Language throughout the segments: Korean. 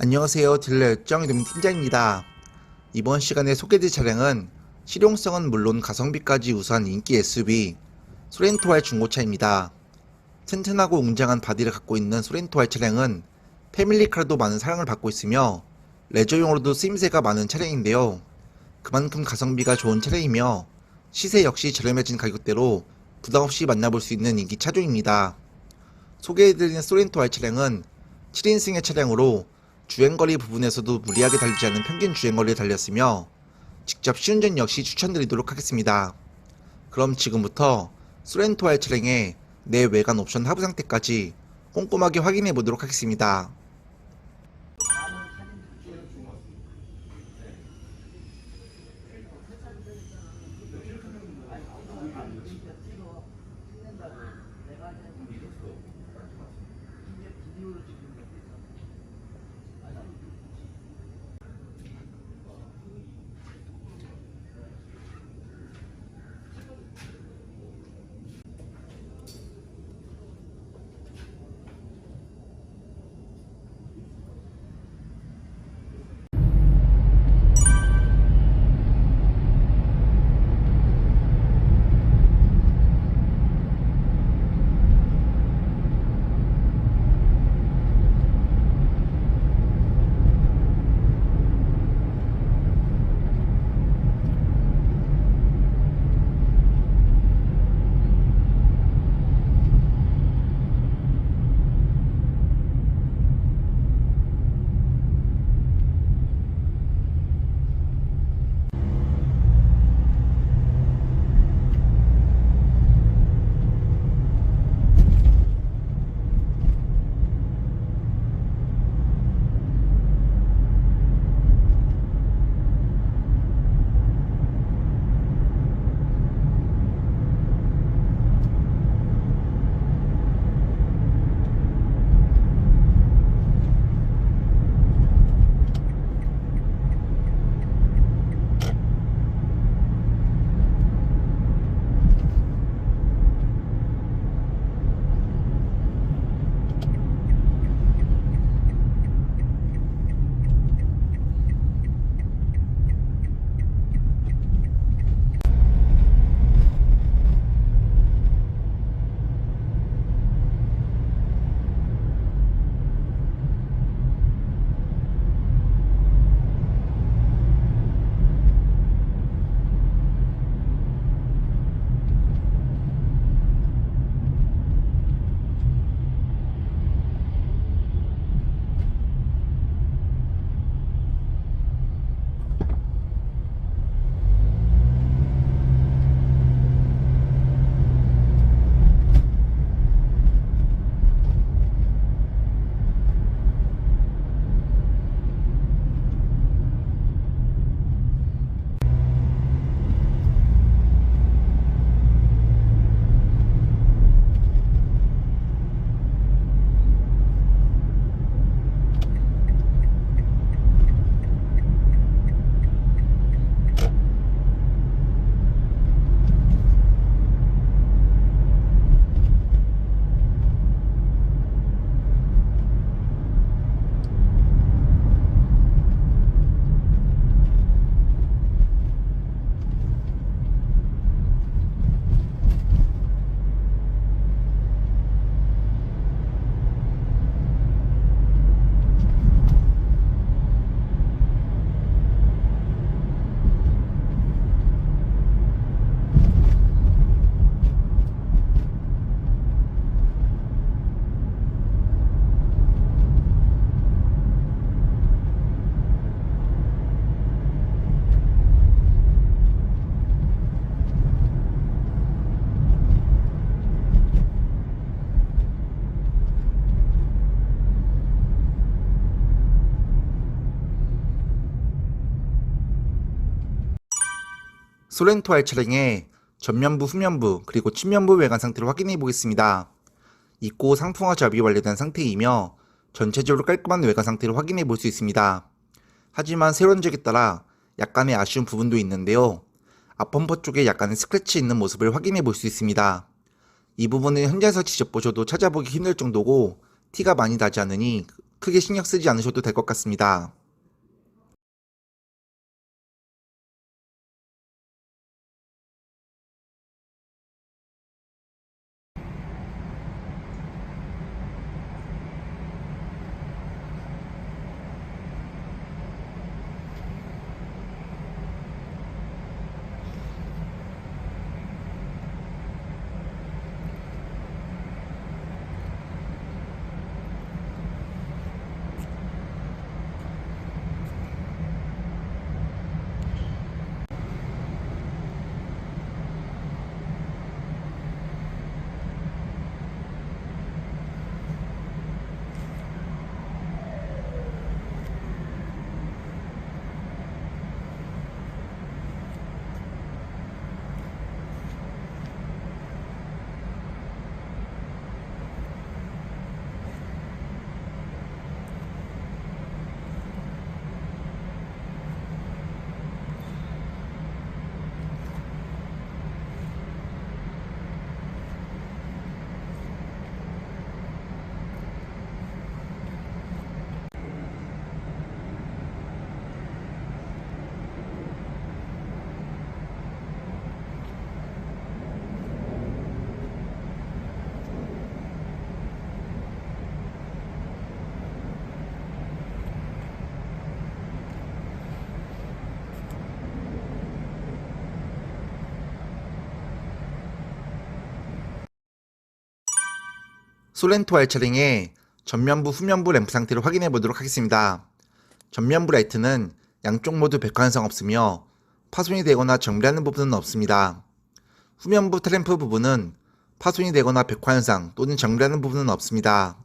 안녕하세요. 딜러 이름 팀장입니다. 이번 시간에 소개될 차량은 실용성은 물론 가성비까지 우수한 인기 SUV 소렌토알 중고차입니다. 튼튼하고 웅장한 바디를 갖고 있는 소렌토알 차량은 패밀리카로도 많은 사랑을 받고 있으며 레저용으로도 쓰임새가 많은 차량인데요. 그만큼 가성비가 좋은 차량이며 시세 역시 저렴해진 가격대로 부담없이 만나볼 수 있는 인기 차종입니다. 소개해드리는 소렌토알 차량은 7인승의 차량으로 주행거리 부분에서도 무리하게 달리지 않은 평균 주행거리를 달렸으며 직접 시운전 역시 추천드리도록 하겠습니다. 그럼 지금부터 소렌토알 차량의 내 외관 옵션 하부 상태까지 꼼꼼하게 확인해 보도록 하겠습니다. 소렌토알 차량의 전면부, 후면부, 그리고 측면부 외관 상태를 확인해 보겠습니다. 입고 상품화 작업이 완료된 상태이며 전체적으로 깔끔한 외관 상태를 확인해 볼 수 있습니다. 하지만 세련적에 따라 약간의 아쉬운 부분도 있는데요. 앞범퍼 쪽에 약간의 스크래치 있는 모습을 확인해 볼 수 있습니다. 이 부분은 현장에서 직접 보셔도 찾아보기 힘들 정도고 티가 많이 나지 않으니 크게 신경 쓰지 않으셔도 될 것 같습니다. 소렌토 R 차량의 전면부 후면부 램프 상태를 확인해 보도록 하겠습니다. 전면부 라이트는 양쪽 모두 백화현상 없으며 파손이 되거나 정비하는 부분은 없습니다. 후면부 트램프 부분은 파손이 되거나 백화현상 또는 정비하는 부분은 없습니다.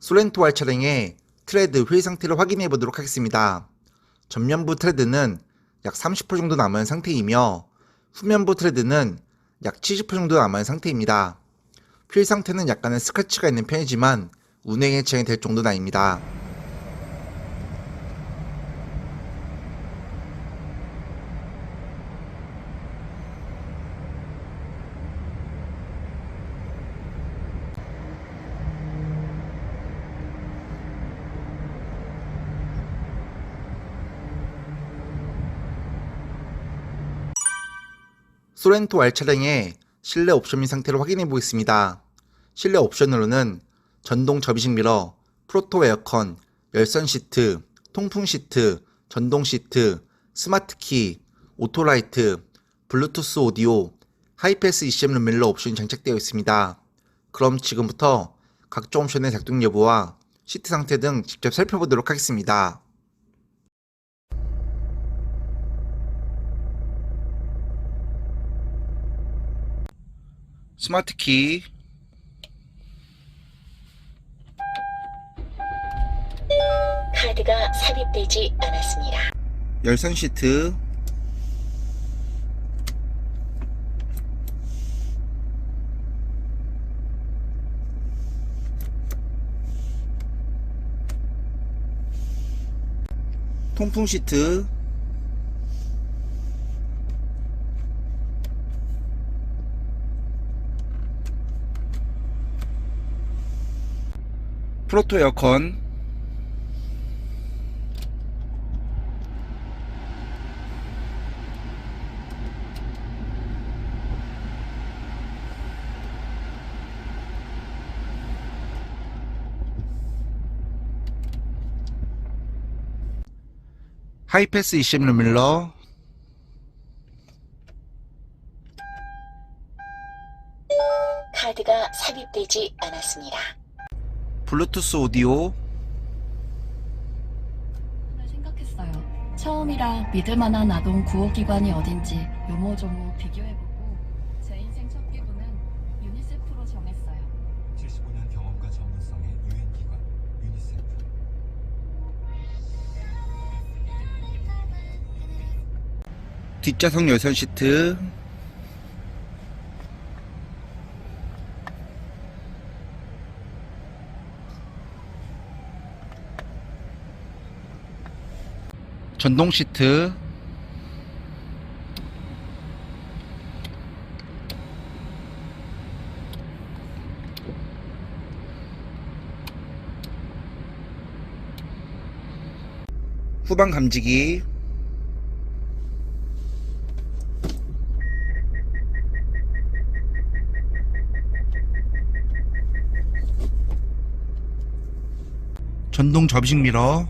소렌토 R 차량의 트레드 휠 상태를 확인해 보도록 하겠습니다. 전면부 트레드는 약 30% 정도 남은 상태이며 후면부 트레드는 약 70% 정도 남은 상태입니다. 휠 상태는 약간의 스크래치가 있는 편이지만 운행에 지장이 될 정도는 아닙니다. 소렌토 R 차량의 실내 옵션 및 상태를 확인해 보겠습니다. 실내 옵션으로는 전동 접이식 미러, 프로토 에어컨, 열선 시트, 통풍 시트, 전동 시트, 스마트 키, 오토라이트, 블루투스 오디오, 하이패스 ECM 룸밀러 옵션이 장착되어 있습니다. 그럼 지금부터 각종 옵션의 작동 여부와 시트 상태 등 직접 살펴보도록 하겠습니다. 스마트 키, 카드가 삽입되지 않았습니다. 열선 시트, 통풍 시트, 프로토 에어컨, 하이패스 ECM 룸밀러, 카드가 삽입되지 않았습니다. 블루투스 오디오, 을 생각했어요. 처음이라 믿을 만한 아동 구호기관이 어딘지 요모조모 비교해보고 제 인생 첫 기부는 유니세프로 정했어요. 75년 경험과 전문성의 유엔 기관 유니세프 뒷좌석 열선 시트, 전동 시트. 후방 감지기. 전동 접이식 미러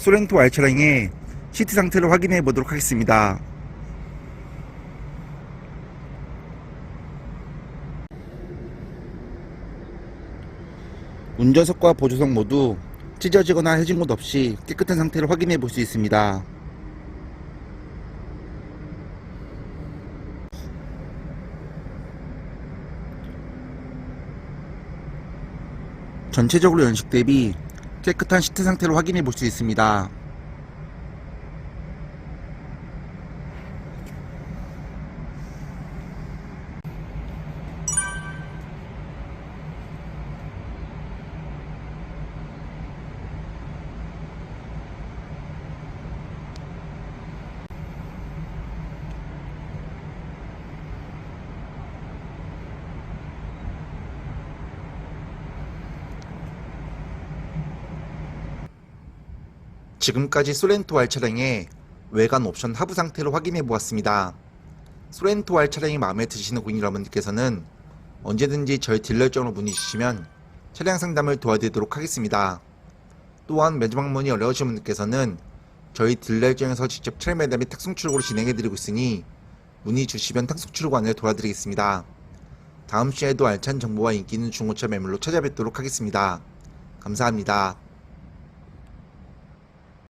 소렌토 R 차량의 시트 상태를 확인해 보도록 하겠습니다. 운전석과 보조석 모두 찢어지거나 해진 곳 없이 깨끗한 상태를 확인해 볼 수 있습니다. 전체적으로 연식 대비 깨끗한 시트 상태를 확인해 볼 수 있습니다. 지금까지 소렌토 R 차량의 외관 옵션 하부 상태를 확인해 보았습니다. 소렌토 R 차량이 마음에 드시는 고객 여러분들께서는 언제든지 저희 딜러점으로 문의 주시면 차량 상담을 도와드리도록 하겠습니다. 또한 매주 방문이 어려우신 분들께서는 저희 딜러점에서 직접 차량 매달 및 탁송 출고를 진행해 드리고 있으니 문의 주시면 탁송 출고 안을 도와드리겠습니다. 다음 시에도 알찬 정보와 인기 있는 중고차 매물로 찾아뵙도록 하겠습니다. 감사합니다.